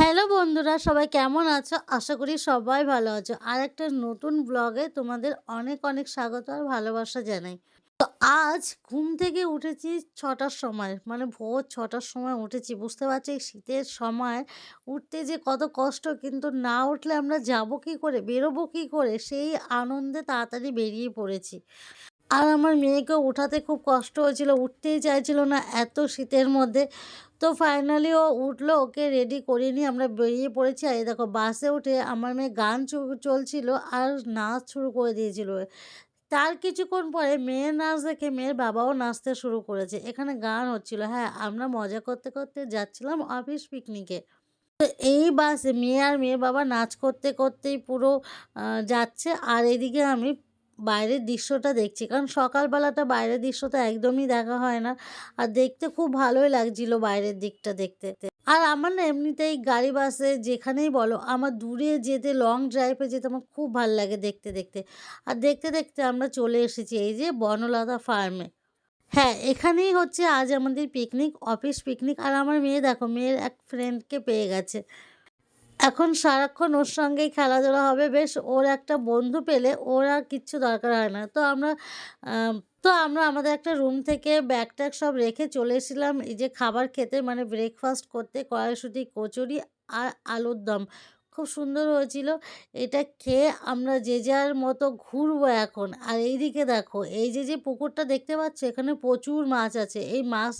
Hello বন্ধুরা, সবাই কেমন আছো? আশা করি সবাই ভালো আছো। আর একটা নতুন ব্লগে তোমাদের অনেক অনেক স্বাগত আর ভালোবাসা জানাই। তো আজ ঘুম থেকে উঠেছি ছটার সময় মানে ভোর ছটার সময় উঠেছি। বুঝতে পারছি শীতের সময় উঠতে যে কত কষ্ট, কিন্তু না উঠলে আমরা যাব কি করে, বেরোবো কি করে, সেই আনন্দে তাড়াতাড়ি বেরিয়ে পড়েছি। আর আমার মেয়েকে উঠাতে খুব কষ্ট হয়েছিল, উঠতেই চাইছিল না এত শীতের মধ্যে। তো ফাইনালি ও উঠল, ওকে রেডি করিয়ে নিয়ে আমরা বেরিয়ে পড়েছি। আর দেখো বাসে উঠে আমার মেয়ে গান চলছিল আর নাচ শুরু করে দিয়েছিল। তার কিছুক্ষণ পরে মেয়ের নাচ দেখে মেয়ের বাবাও নাচতে শুরু করেছে। এখানে গান হচ্ছিল হ্যাঁ আমরা মজা করতে করতে যাচ্ছিলাম অফিস পিকনিকে তো এই বাসে মেয়ে আর মেয়ের বাবা নাচ করতে করতেই পুরো যাচ্ছে। আর এদিকে আমি বাইরের দৃশ্যটা দেখছি। কারণ সকালবেলাটা বাইরের দৃশ্যটা একদমই দেখা হয় না। আর দেখতে খুব ভালোই লাগছিল বাইরের দিকটা দেখতে। আর আমার না এমনিতেই গাড়ি বাসে যেখানেই বলো, আমার দূরে যেতে লং ড্রাইভে যেতে আমার খুব ভালো লাগে দেখতে দেখতে। আর দেখতে দেখতে আমরা চলে এসেছি এই যে বনলতা ফার্মে হ্যাঁ এখানেই হচ্ছে আজ আমাদের পিকনিক অফিস পিকনিক আর আমার মেয়ে দেখো, মেয়ের এক ফ্রেন্ডকে পেয়ে গেছে। এখন সারাক্ষণ ওর সঙ্গেই খেলাধুলা হবে। বেশ, ওর একটা বন্ধু পেলে ওর আর কিচ্ছু দরকার হয় না। তো আমরা তো আমরা আমাদের একটা রুম থেকে ব্যাগ ট্যাগ সব রেখে চলে এসেছিলাম। এই যে খাবার খেতে মানে ব্রেকফাস্ট করতে, কড়াইশুঁটি, কচুরি আর আলুর দম। খুব সুন্দর হয়েছিল। এটা খেয়ে আমরা যে যার মতো ঘুরবো এখন। আর এইদিকে দেখো, এই যে যে পুকুরটা দেখতে পাচ্ছ, এখানে প্রচুর মাছ আছে। এই মাছ,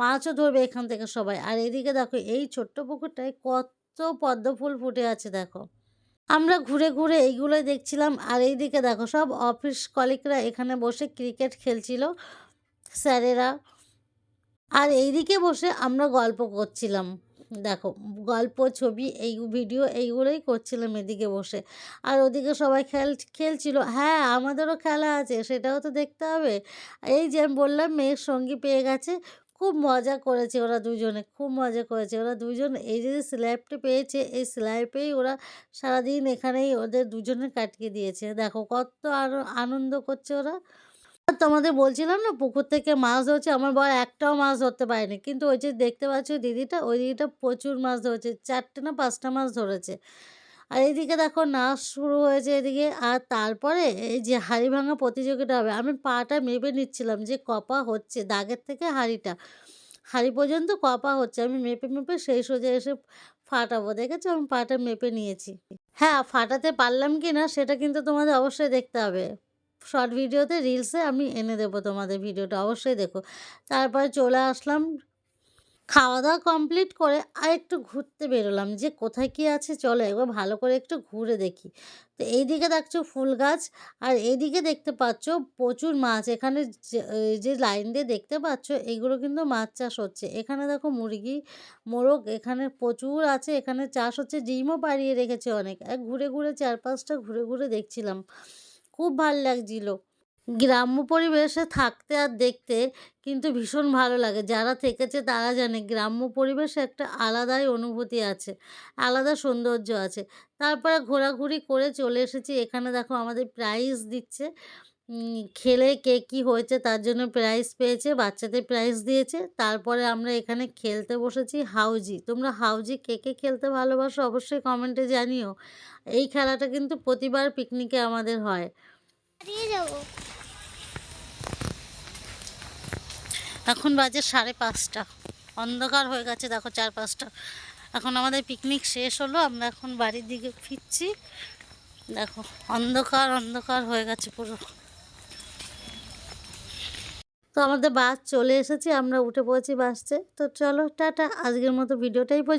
মাছও ধরবে এখান থেকে সবাই। আর এইদিকে দেখো, এই ছোট্ট পুকুরটায় কত পদ্ম ফুল ফুটে আছে, দেখো। আমরা ঘুরে ঘুরে এইগুলোই দেখছিলাম, আর এই দিকে দেখো, সব অফিস কলিগরা এখানে বসে ক্রিকেট খেলছিল, স্যারেরা। আর এইদিকে বসে আমরা গল্প করছিলাম, দেখো, গল্প, ছবি, এই ভিডিও এইগুলোই করছিলাম এদিকে বসে। আর ওদিকে সবাই খেল, খেলছিল হ্যাঁ আমাদেরও খেলা আছে, সেটাও তো দেখতে হবে। এই যে আমি বললাম, মেয়ের সঙ্গী পেয়ে গেছে খুব মজা করেছে ওরা দুজনে, খুব মজা করেছে। ওরা দুজন এই যে স্ল্যাবটা পেয়েছে, এই স্ল্যাবেই ওরা সারাদিন এখানেই ওদের দুজনে কাটিয়ে দিয়েছে। দেখো কত আনন্দ করছে ওরা। তোমাদের বলছিলাম না, পুকুর থেকে মাছ ধরছে, আমার বয় একটাও মাছ ধরতে পারেনি। কিন্তু ওই যে দেখতে পাচ্ছ দিদিটা, ওই দিদিটা প্রচুর মাছ ধরেছে, চারটে না পাঁচটা মাছ ধরেছে। আর এইদিকে দেখো নাচ শুরু হয়েছে এদিকে। আর তারপরে এই যে হাঁড়ি ভাঙা প্রতিযোগিতা হবে, আমি পাটা মেপে নিচ্ছিলাম যে কপা হচ্ছে, দাগের থেকে হাঁড়িটা। হাঁড়ি পর্যন্ত কপা হচ্ছে, আমি মেপে মেপে সেই সোজা এসে ফাটাবো, দেখেছ? আমি পাটা মেপে নিয়েছি। হ্যাঁ ফাটাতে পারলাম কি না, সেটা কিন্তু তোমাদের অবশ্যই দেখতে হবে। শর্ট ভিডিওতে, রিলসে আমি এনে দেবো তোমাদের ভিডিওটা, অবশ্যই দেখো। তারপরে চলে আসলাম খাওয়া দাওয়া কমপ্লিট করে আর একটু ঘুরতে বেরোলাম যে কোথায় কি আছে চলো একবার ভালো করে একটু ঘুরে দেখি। তো এইদিকে দেখছ ফুল গাছ আর এইদিকে দেখতে পাচ্ছ প্রচুর মাছ। এখানে যে লাইন দিয়ে দেখতে পাচ্ছ এগুলো কিন্তু মাছ চাষ হচ্ছে। এখানে দেখো মুরগি, মোরগ এখানে প্রচুর আছে। এখানে চাষ হচ্ছে, ডিমও পাড়িয়ে রেখেছে অনেক। ঘুরে ঘুরে চার পাঁচটা ঘুরে ঘুরে দেখছিলাম। খুব ভালো লাগছিল। গ্রাম্য পরিবেশে থাকতে আর দেখতে কিন্তু ভীষণ ভালো লাগে। যারা থেকেছে তারা জানে গ্রাম্য পরিবেশে একটা আলাদাই অনুভূতি আছে, আলাদা সৌন্দর্য আছে। তারপরে ঘোরাঘুরি করে চলে এসেছি। এখানে দেখো আমাদের প্রাইজ দিচ্ছে। খেলে কে কী হয়েছে তার জন্য প্রাইজ পেয়েছে, বাচ্চাদের প্রাইজ দিয়েছে। তারপরে আমরা এখানে খেলতে বসেছি হাউজি। তোমরা হাউজি কে কে খেলতে ভালোবাসো অবশ্যই কমেন্টে জানিও। এই খেলাটা কিন্তু প্রতিবার পিকনিকে আমাদের হয় হারিয়ে যাব এখন বাজে সাড়ে পাঁচটা। অন্ধকার হয়ে গেছে, দেখো চার পাঁচটা। এখন আমাদের পিকনিক শেষ হলো, আমরা এখন বাড়ির দিকে ফিরছি। দেখো, অন্ধকার অন্ধকার হয়ে গেছে পুরো। তো আমাদের বাস চলে এসেছি, আমরা উঠে পড়েছি বাসতে তো চলো, টাটা, আজকের মতো ভিডিওটাই পর্যন্ত।